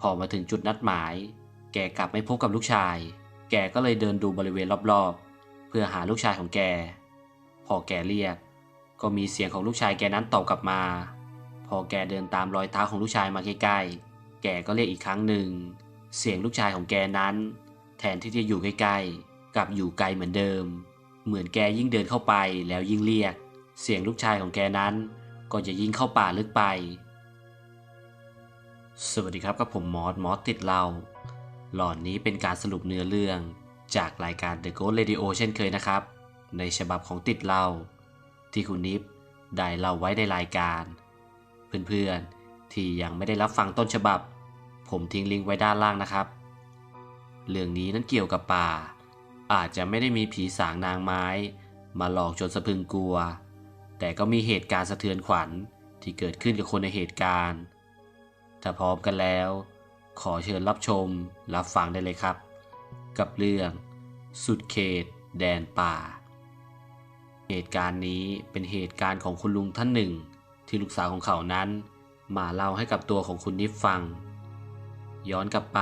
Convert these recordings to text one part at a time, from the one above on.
พอมาถึงจุดนัดหมาย แกกลับไม่พบกับลูกชาย แกก็เลยเดินดูบริเวณรอบๆ เพื่อหาลูกชายของแก พอแกเรียก ก็มีเสียงของลูกชายแกนั้นตอบกลับมา พอแกเดินตามรอยเท้าของลูกชายมาใกล้ๆ แกก็เรียกอีกครั้งหนึ่ง เสียงลูกชายของแกนั้น แทนที่จะอยู่ใกล้ๆ กลับอยู่ไกลเหมือนเดิม เหมือนแกยิ่งเดินเข้าไปแล้วยิ่งเรียก เสียงลูกชายของแกนั้น ก็จะยิ่งเข้าป่าลึกไป สวัสดีครับกับผมมอสมอสติดเล่าหลอนนี้เป็นการสรุปเนื้อเรื่อง จากรายการ The Ghost Radio เช่นเคยนะครับ ในฉบับของติดเล่าที่คุณนิฟได้เล่าไว้ในรายการ เพื่อนๆ ที่ยังไม่ได้รับฟังต้นฉบับ ผมทิ้งลิงก์ไว้ด้านล่างนะครับ เรื่องนี้นั้นเกี่ยวกับป่า อาจจะไม่ได้มีผีสางนางไม้ มาหลอกจนสะพึงกลัว แต่ก็มีเหตุการณ์สะเทือนขวัญที่เกิดขึ้นกับคนในเหตุการณ์ ถ้าพร้อมกันแล้ว ขอเชิญรับชมรับฟังได้เลยครับ กับเรื่อง สุดเขต แดนป่า เหตุการณ์นี้เป็นเหตุการณ์ของคุณลุงท่านหนึ่ง ที่ลูกสาวของเขานั้น มาเล่าให้กับตัวของคุณนิฟฟัง ย้อนกลับไป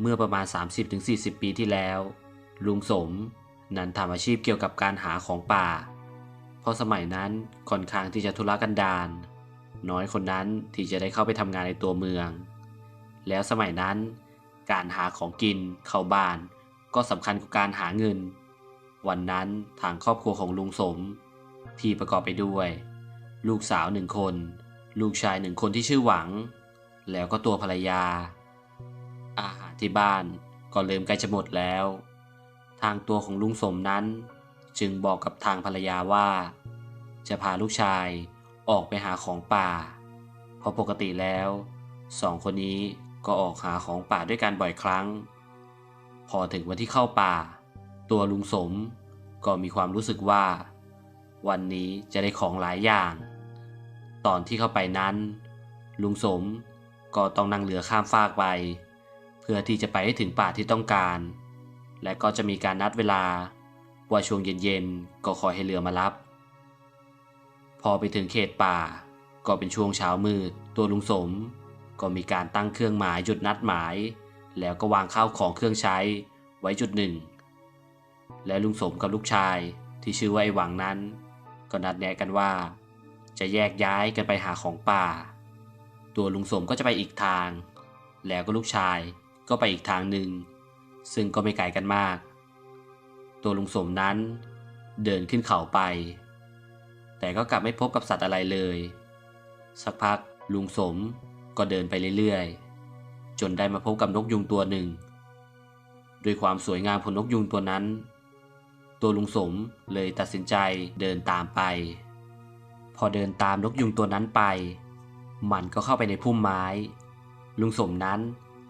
เมื่อประมาณ 30-40 ปีที่แล้ว ลุงสมนั้นทำอาชีพเกี่ยวกับการหาของป่า เพราะสมัยนั้นค่อนข้างที่จะทุรกันดาร น้อยคนนั้นที่จะได้เข้าไปทำงานในตัวเมือง แล้วสมัยนั้น การหาของกินเข้าบ้าน ก็สำคัญกว่าการหาเงิน วันนั้นทางครอบครัวของลุงสม ที่ประกอบไปด้วย ลูกสาวหนึ่งคน ลูกชายหนึ่งคนที่ชื่อหวัง แล้วก็ตัวภรรยา อาหารที่บ้านก็เริ่มใกล้จะหมดแล้ว ทางตัวของลุงสมนั้น จึงบอกกับทางภรรยาว่า จะพาลูกชาย ออกไปหาของป่า เพราะปกติแล้วสองคนนี้ก็ออกหาของป่าด้วยกันบ่อยครั้ง พอถึงวันที่เข้าป่า ตัวลุงสมก็มีความรู้สึกว่า วันนี้จะได้ของหลายอย่าง ตอนที่เข้าไปนั้น ลุงสมก็ต้องนั่งเรือข้ามฟากไป เพื่อที่จะไปให้ถึงป่าที่ต้องการ และก็จะมีการนัดเวลาว่าช่วงเย็นๆก็คอยให้เรือมารับ พอไปถึงเขตป่า ก็เป็นช่วงเช้ามืด ตัวลุงสม ก็มีการตั้งเครื่องหมายจุดนัดหมาย แล้วก็วางข้าวของเครื่องใช้ไว้จุดหนึ่ง และลุงสมกับลูกชายที่ชื่อว่าไอหวังนั้น ก็นัดแนะกันว่า จะแยกย้ายกันไปหาของป่า ตัวลุงสมก็จะไปอีกทาง แล้วก็ลูกชายก็ไปอีกทางหนึ่ง ซึ่งก็ไม่ไกลกันมาก ตัวลุงสมนั้นเดินขึ้นเขาไป แต่ก็กลับไม่พบกับสัตว์อะไรเลย สักพักลุงสมก็เดินไปเรื่อยๆ จนได้มาพบกับนกยุงตัวหนึ่ง ด้วยความสวยงามของนกยุงตัวนั้น ตัวลุงสมเลยตัดสินใจเดินตามไป พอเดินตามนกยุงตัวนั้นไป มันก็เข้าไปในพุ่มไม้ ลุงสมนั้น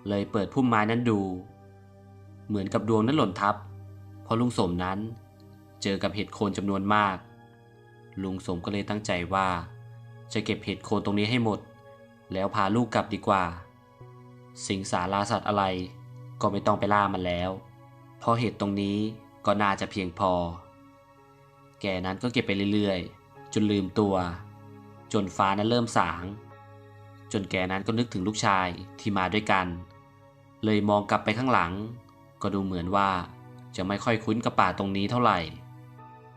เลยเปิดพุ่มไม้นั้นดู เหมือนกับดวงนั้นหล่นทับ เพราะลุงสมนั้นเจอกับเห็ดโคนจำนวนมาก ลุงสมก็เลยตั้งใจว่า จะเก็บเห็ดโคนตรงนี้ให้หมด แล้วพาลูกกลับดีกว่า สิงสาราสัตว์อะไรก็ไม่ต้องไปล่ามันแล้วเพราะเห็ดตรงนี้ก็น่าจะเพียงพอ แกนั้นก็เก็บไปเรื่อยๆ จนลืมตัว จนฟ้านั้นเริ่มสาง จนแกนั้นก็นึกถึงลูกชายที่มาด้วยกัน เลยมองกลับไปข้างหลัง ก็ดูเหมือนว่าจะไม่ค่อยคุ้นกับป่าตรงนี้เท่าไหร่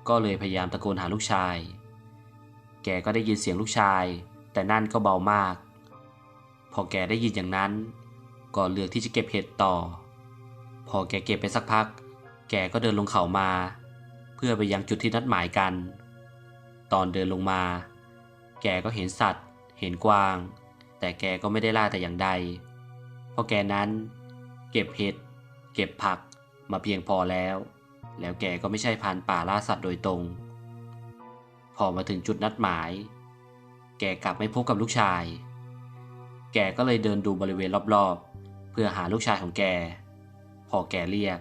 ก็เลยพยายามตะโกนหาลูกชาย แกก็ได้ยินเสียงลูกชาย แต่นั่นก็เบามาก พอแกได้ยินอย่างนั้น ก็เลือกที่จะเก็บเห็ดต่อ พอแกเก็บไปสักพัก แกก็เดินลงเขามา เพื่อไปยังจุดที่นัดหมายกัน ตอนเดินลงมา แกก็เห็นสัตว์ เห็นกวาง แต่แกก็ไม่ได้ล่าแต่อย่างใด เพราะแกนั้น เก็บเห็ด เก็บผักมาเพียงพอแล้ว แล้วแกก็ไม่ใช่พานป่าล่าสัตว์โดยตรง พอมาถึงจุดนัดหมาย แกกลับไม่พบกับลูกชาย แกก็เลยเดินดูบริเวณรอบๆ เพื่อหาลูกชายของแก พอแกเรียก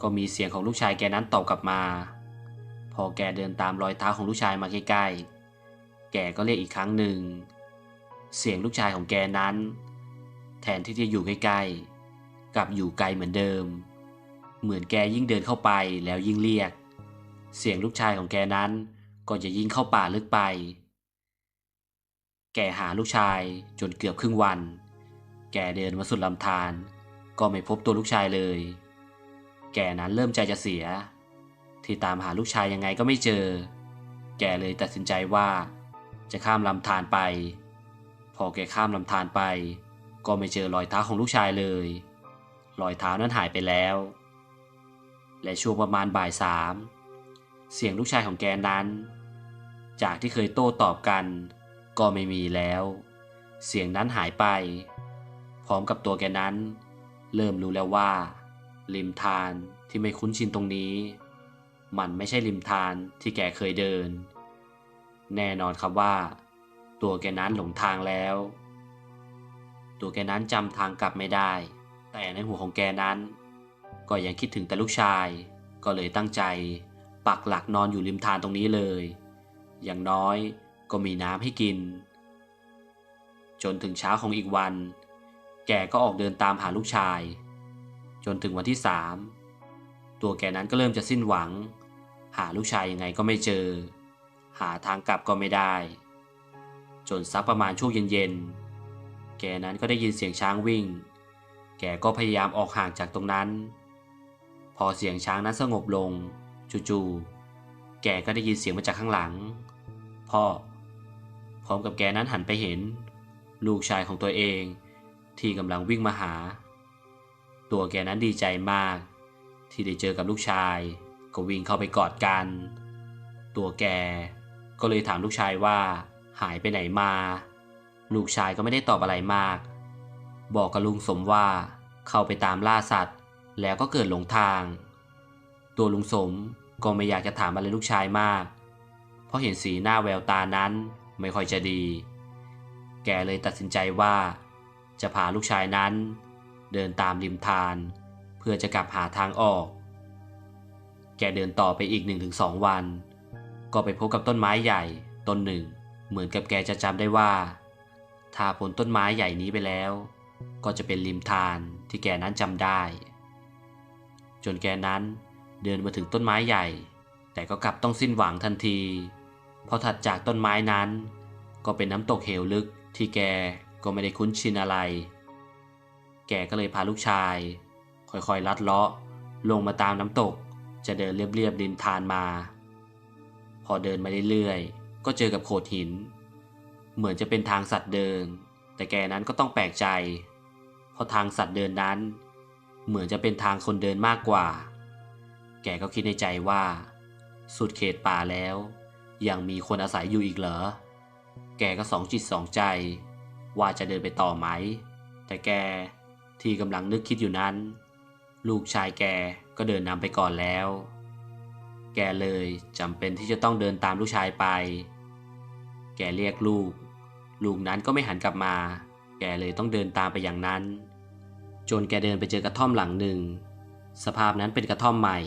ก็มีเสียงของลูกชายแกนั้นตอบกลับมา พอแกเดินตามรอยเท้าของลูกชายมาใกล้ๆ แกก็เรียกอีกครั้งหนึ่ง เสียงลูกชายของแกนั้น แทนที่จะอยู่ใกล้ๆ กลับอยู่ไกลเหมือนเดิม เหมือนแกยิ่งเดินเข้าไปแล้วยิ่งเรียก เสียงลูกชายของแกนั้นก็จะยิ่งเข้าป่าลึกไป แกหาลูกชายจนเกือบครึ่งวัน แกเดินมาสุดลำธารก็ไม่พบตัวลูกชายเลย แกนั้นเริ่มใจจะเสีย ที่ตามหาลูกชายยังไงก็ไม่เจอ แกเลยตัดสินใจว่า จะข้ามลำธารไป พอแกข้ามลำธารไป ก็ไม่เจอรอยเท้าของลูกชายเลย รอยเท้านั้นหายไปแล้ว และช่วงประมาณบ่ายสามเสียงลูกชายของแกนั้น จากที่เคยโต้ตอบกัน ก็ไม่มีแล้ว เสียงนั้นหายไป พร้อมกับตัวแกนั้น เริ่มรู้แล้วว่า ริมทานที่ไม่คุ้นชินตรงนี้ มันไม่ใช่ริมทานที่แกเคยเดิน แน่นอนครับว่า ตัวแกนั้นหลงทางแล้ว ตัวแกนั้นจำทางกลับไม่ได้ แต่ในหัวของแกนั้น ก็ยังคิดถึงแต่ลูกชาย ก็เลยตั้งใจปักหลักนอนอยู่ริมทานตรงนี้เลย อย่างน้อยก็มีน้ำให้กิน จนถึงเช้าของอีกวัน แกก็ออกเดินตามหาลูกชาย จนถึงวันที่สามตัวแกนั้นก็เริ่มจะสิ้นหวัง หาลูกชายยังไงก็ไม่เจอ หาทางกลับก็ไม่ได้ จนสักประมาณช่วงเย็นๆแกนั้นก็ได้ยินเสียงช้างวิ่ง แกก็พยายามออกห่างจากตรงนั้น พอเสียงช้างนั้นสงบลง จู่ๆ แกก็ได้ยินเสียงมาจากข้างหลัง พ่อ พร้อมกับแกนั้นหันไปเห็น ลูกชายของตัวเองที่กำลังวิ่งมาหา ตัวแกนั้นดีใจมาก ที่ได้เจอกับลูกชาย ก็วิ่งเข้าไปกอดกัน ตัวแกก็เลยถามลูกชายว่า หายไปไหนมา ลูกชายก็ไม่ได้ตอบอะไรมาก บอกกับลุงสมว่าเข้าไปตามล่าสัตว์ แล้วก็เกิดหลงทาง ตัวลุงสมก็ไม่อยากจะถามอะไรลูกชายมาก เพราะเห็นสีหน้าแววตานั้นไม่ค่อยจะดี แกเลยตัดสินใจว่า จะพาลูกชายนั้น เดินตามริมทาน เพื่อจะกลับหาทางออก แกเดินต่อไปอีกหนึ่งถึงสองวัน ก็ไปพบกับต้นไม้ใหญ่ต้นหนึ่ง เหมือนกับแกจะจำได้ว่า ถ้าพ้นต้นไม้ใหญ่นี้ไปแล้ว ก็จะเป็นริมทานที่แกนั้นจำได้ จนแกนั้นเดินมาถึงต้นไม้ใหญ่ แต่ก็กลับต้องสิ้นหวังทันทีเพราะถัดจากต้นไม้นั้น ก็เป็นน้ำตกเหวลึกที่แกก็ไม่ได้คุ้นชินอะไร แกก็เลยพาลูกชาย ค่อยๆ ลัดเลาะ ลงมาตามน้ำตก จะเดินเรียบๆริมทานมา พอเดินมาเรื่อยๆ ก็เจอกับโขดหิน เหมือนจะเป็นทางสัตว์เดิน แต่แกนั้นก็ต้องแปลกใจ เพราะทางสัตว์เดินนั้น เหมือนจะเป็นทางคนเดินมากกว่า แกก็คิดในใจว่า สุดเขตป่าแล้ว ยังมีคนอาศัยอยู่อีกเหรอ แกก็สองจิตสองใจ ว่าจะเดินไปต่อไหม แต่แกที่กำลังนึกคิดอยู่นั้น ลูกชายแกก็เดินนำไปก่อนแล้ว แกเลยจำเป็นที่จะต้องเดินตามลูกชายไป แกเรียกลูก ลูกนั้นก็ไม่หันกลับมา แกเลยต้องเดินตามไปอย่างนั้น จนแกเดินไปเจอกระท่อมหลังหนึ่ง สภาพนั้นเป็นกระท่อมใหม่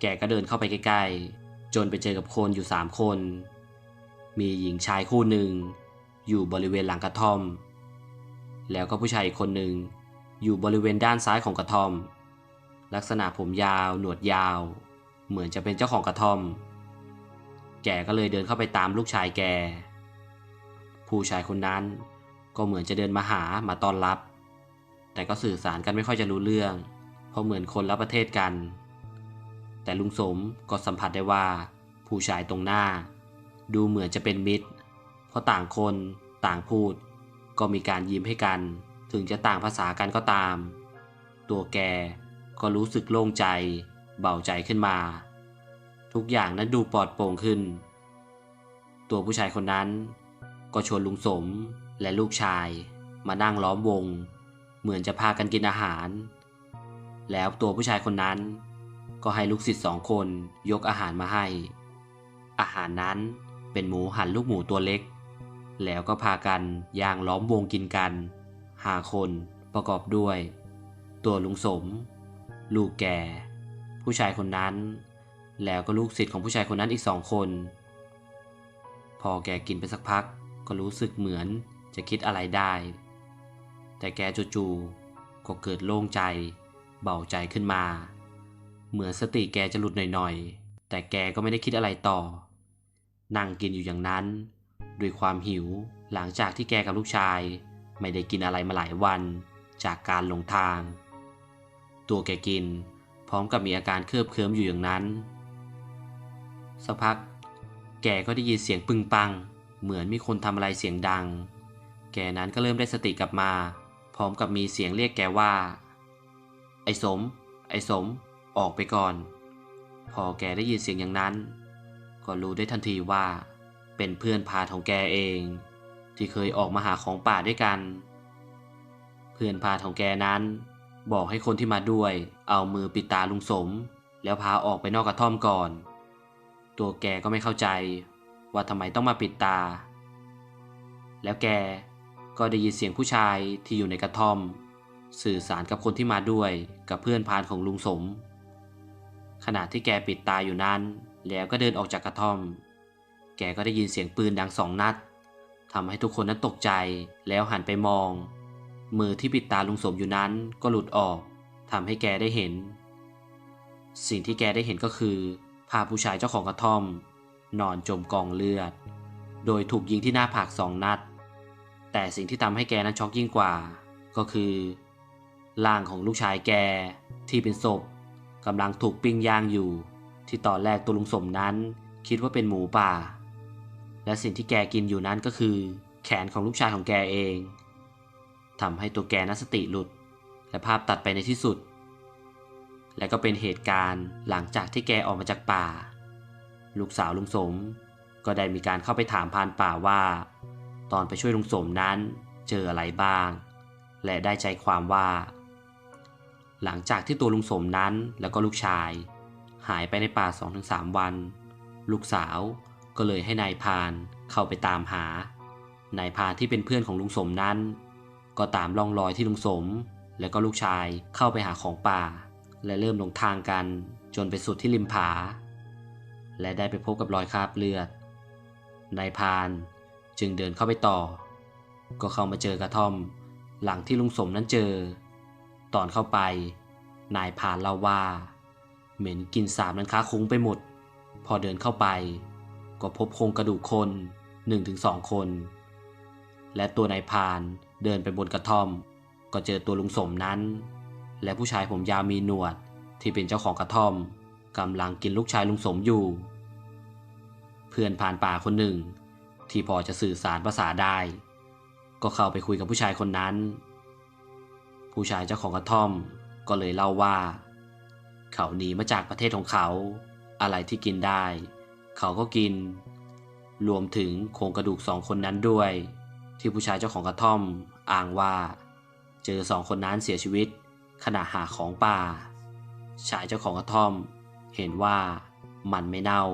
แกก็เดินเข้าไปใกล้ๆ จนไปเจอกับคนอยู่สามคน มีหญิงชายคู่หนึ่ง อยู่บริเวณหลังกระท่อม แล้วก็ผู้ชายอีกคนหนึ่ง อยู่บริเวณด้านซ้ายของกระท่อม ลักษณะผมยาวหนวดยาว เหมือนจะเป็นเจ้าของกระท่อม แกก็เลยเดินเข้าไปตามลูกชายแก ผู้ชายคนนั้นก็เหมือนจะเดินมาหามาต้อนรับ แต่ก็สื่อสารกันไม่ค่อยจะรู้เรื่อง เพราะเหมือนคนละประเทศกัน แต่ลุงสมก็สัมผัสได้ว่า ผู้ชายตรงหน้า ดูเหมือนจะเป็นมิตร เพราะต่างคนต่างพูด ก็มีการยิ้มให้กัน ถึงจะต่างภาษากันก็ตาม ตัวแกก็รู้สึกโล่งใจ เบาใจขึ้นมา ทุกอย่างนั้นดูปลอดโปร่งขึ้น ตัวผู้ชายคนนั้น ก็ชวนลุงสมและลูกชายมานั่งล้อมวง เหมือนจะพากันกินอาหาร แล้วตัวผู้ชายคนนั้น ก็ให้ลูกศิษย์สองคนยกอาหารมาให้ อาหารนั้นเป็นหมูหั่นลูกหมูตัวเล็ก แล้วก็พากันย่างล้อมวงกินกันหาคนประกอบด้วย ตัวลุงสม ลูกแก่ ผู้ชายคนนั้น แล้วก็ลูกศิษย์ของผู้ชายคนนั้นอีกสองคน พอแกกินไปสักพักก็รู้สึกเหมือนจะคิดอะไรได้ แต่แกจู่ๆก็เกิดโล่งใจ เบาใจขึ้นมา เหมือนสติแกจะหลุดหน่อยๆ แต่แกก็ไม่ได้คิดอะไรต่อ นั่งกินอยู่อย่างนั้น ด้วยความหิวหลังจากที่แกกับลูกชาย ไม่ได้กินอะไรมาหลายวันจากการหลงทาง ตัวแกกินพร้อมกับมีอาการเคลือบเคิมอยู่อย่างนั้น สักพัก แกก็ได้ยินเสียงปึงปัง เหมือนมีคนทำอะไรเสียงดัง แกนั้นก็เริ่มได้สติกลับมา ร้อมกับมีเสียงเรียกแกว่า ไอ้สม ไอ้สม ออกไปก่อน พอแกได้ยินเสียงอย่างนั้น ก็รู้ได้ทันทีว่า เป็นเพื่อนพาของแกเอง ที่เคยออกมาหาของป่าด้วยกัน เพื่อนพาของแกนั้น บอกให้คนที่มาด้วย เอามือปิดตาลุงสม แล้วพาออกไปนอกกระท่อมก่อน ตัวแกก็ไม่เข้าใจว่าทำไมต้องมาปิดตา แล้วแก ก็ได้ยินเสียงผู้ชายที่อยู่ในกระท่อม สื่อสารกับคนที่มาด้วยกับเพื่อนพานของลุงสม ขณะที่แกปิดตาอยู่นั้น แล้วก็เดินออกจากกระท่อม แกก็ได้ยินเสียงปืนดังสองนัดทำให้ทุกคนนั้นตกใจแล้วหันไปมอง มือที่ปิดตาลุงสมอยู่นั้นก็หลุดออกทำให้แกได้เห็น สิ่งที่แกได้เห็นก็คือภาพผู้ชายเจ้าของกระท่อม นอนจมกองเลือด โดยถูกยิงที่หน้าผากสองนัด แต่สิ่งที่ทำให้แกนั้นช็อกยิ่งกว่า ก็คือร่างของลูกชายแกที่เป็นศพกำลังถูกปิ้งย่างอยู่ ที่ตอนแรกตัวลุงสมนั้นคิดว่าเป็นหมูป่า และสิ่งที่แกกินอยู่นั้นก็คือ แขนของลูกชายของแกเองทำให้ตัวแกนั้นสติหลุด และภาพตัดไปในที่สุด และก็เป็นเหตุการณ์หลังจากที่แกออกมาจากป่า ลูกสาวลุงสม ก็ได้มีการเข้าไปถามพานป่าว่า ตอนไปช่วยลุงสมนั้นเจออะไรบ้าง และได้ใจความว่า หลังจากที่ตัวลุงสมนั้นแล้วก็ลูกชาย หายไปในป่า 2-3 วัน ลูกสาวก็เลยให้นายพานเข้าไปตามหานายพานที่เป็นเพื่อนของลุงสมนั้น ก็ตามล่องรอยที่ลุงสม และก็ลูกชายเข้าไปหาของป่า และเริ่มลงทางกันจนไปสุดที่ริมผา และได้ไปพบกับรอยคราบเลือดนายพาน จึงเดินเข้าไปต่อ ก็เข้ามาเจอกระท่อม หลังที่ลุงสมนั้นเจอ ตอนเข้าไป นายพานเล่าว่า เหม็นกินสาบนั้นค้าคุ้งไปหมด พอเดินเข้าไป ก็พบโครงกระดูกคนหนึ่งถึงสองคน และตัวนายพานเดินไปบนกระท่อม ก็เจอตัวลุงสมนั้น และผู้ชายผมยาวมีหนวดที่เป็นเจ้าของกระท่อมกำลังกินลูกชายลุงสมอยู่ เพื่อนผ่านป่าคนหนึ่ง ที่พอจะสื่อสารภาษาได้ ก็เข้าไปคุยกับผู้ชายคนนั้น ผู้ชายเจ้าของกระท่อมก็เลยเล่าว่า เขาหนีมาจากประเทศของเขา อะไรที่กินได้ เขาก็กิน รวมถึงโครงกระดูกสองคนนั้นด้วย ที่ผู้ชายเจ้าของกระท่อมอ้างว่า เจอสองคนนั้นเสียชีวิตขณะหาของป่า ชายเจ้าของกระท่อม เห็นว่ามันไม่เน่า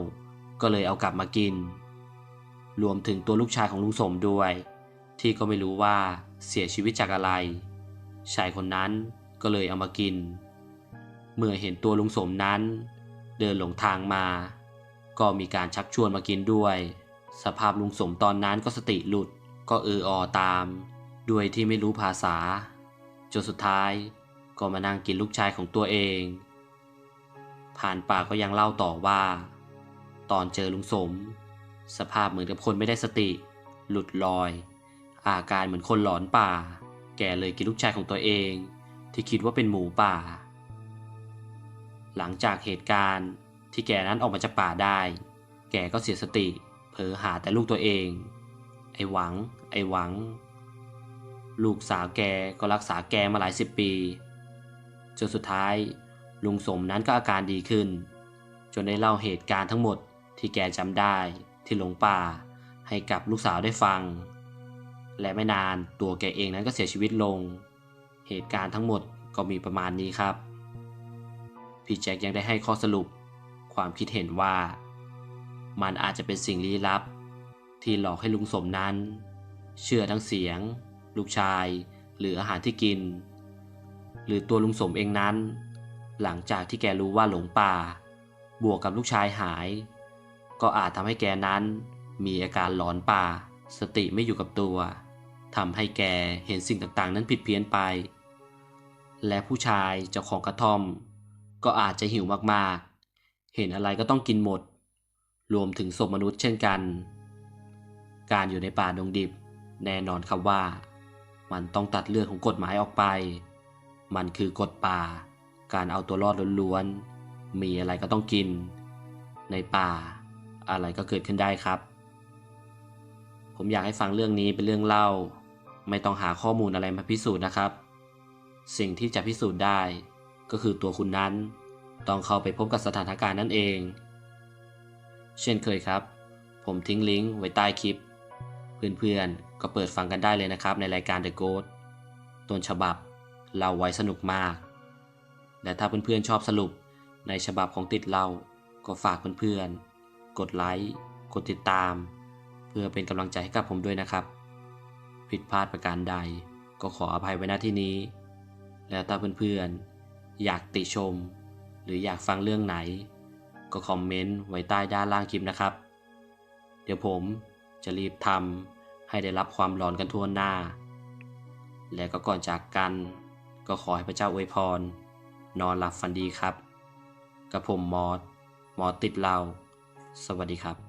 ก็เลยเอากลับมากิน รวมถึงตัวลูกชายของลุงสมด้วย ที่ก็ไม่รู้ว่าเสียชีวิตจากอะไร ชายคนนั้นก็เลยเอามากิน เมื่อเห็นตัวลุงสมนั้น เดินหลงทางมา ก็มีการชักชวนมากินด้วย สภาพลุงสมตอนนั้นก็สติหลุดก็เอออตาม ด้วยที่ไม่รู้ภาษา จนสุดท้ายก็มานั่งกินลูกชายของตัวเอง ผ่านป่าก็ยังเล่าต่อว่า ตอนเจอลุงสม สภาพเหมือนกับคนไม่ได้สติ หลุดลอย อาการเหมือนคนหลอนป่า แกเลยกินลูกชายของตัวเอง ที่คิดว่าเป็นหมูป่า หลังจากเหตุการณ์ที่แกนั้นออกมาจากป่าได้ แกก็เสียสติ เผลอหาแต่ลูกตัวเอง ไอหวัง ไอหวัง ลูกสาวแกก็รักษาแกมาหลายสิบปีจนสุดท้ายลุงสมนั้นก็อาการดีขึ้น จนได้เล่าเหตุการณ์ทั้งหมดที่แกจำได้ ที่หลงป่าให้กับลูกสาวได้ฟัง และไม่นานตัวแกเองนั้นก็เสียชีวิตลง เหตุการณ์ทั้งหมดก็มีประมาณนี้ครับ พี่แจ็คยังได้ให้ข้อสรุปความคิดเห็นว่า มันอาจจะเป็นสิ่งลี้ลับ ที่หลอกให้ลุงสมนั้น เชื่อทั้งเสียง ลูกชาย หรืออาหารที่กิน หรือตัวลุงสมเองนั้น หลังจากที่แกรู้ว่าหลงป่า บวกกับลูกชายหาย ก็อาจทำให้แกนั้นมีอาการหลอนป่า สติไม่อยู่กับตัวทำให้แกเห็นสิ่งต่างๆ นั้นผิดเพี้ยนไป และผู้ชายเจ้าของกระท่อม ก็อาจจะหิวมากๆ เห็นอะไรก็ต้องกินหมด รวมถึงศพมนุษย์เช่นกัน การอยู่ในป่าดงดิบแน่นอนครับว่า มันต้องตัดเรื่องของกฎหมายออกไป มันคือกฎป่า การเอาตัวรอดล้วนๆ มีอะไรก็ต้องกิน ในป่า อะไรก็เกิดขึ้นได้ครับ ผมอยากให้ฟังเรื่องนี้เป็นเรื่องเล่า ไม่ต้องหาข้อมูลอะไรมาพิสูจน์นะครับ สิ่งที่จะพิสูจน์ได้ก็คือตัวคุณนั้น ต้องเข้าไปพบกับสถานการณ์นั่นเอง เช่นเคยครับ ผมทิ้งลิงก์ไว้ใต้คลิป เพื่อนๆ ก็เปิดฟังกันได้เลยนะครับในรายการ The Ghost ต้นฉบับเราไว้สนุกมาก และถ้าเพื่อนๆชอบสรุปในฉบับของติดเล่าก็ฝากเพื่อนๆ กดไลค์กดติดตาม เพื่อเป็นกำลังใจให้กับผมด้วยนะครับ ผิดพลาดประการใดก็ขออภัยไว้ณที่นี้ แล้วถ้าเพื่อนๆ อยากติชม หรืออยากฟังเรื่องไหน ก็คอมเมนต์ไว้ใต้ด้านล่างคลิปนะครับ เดี๋ยวผมจะรีบทำให้ได้รับความร้อนกันทั่วหน้า และก็ก่อนจากกัน ก็ขอให้พระเจ้าอวยพร นอนหลับฝันดีครับ กับผมมอสมอสติดเรา สวัสดีครับ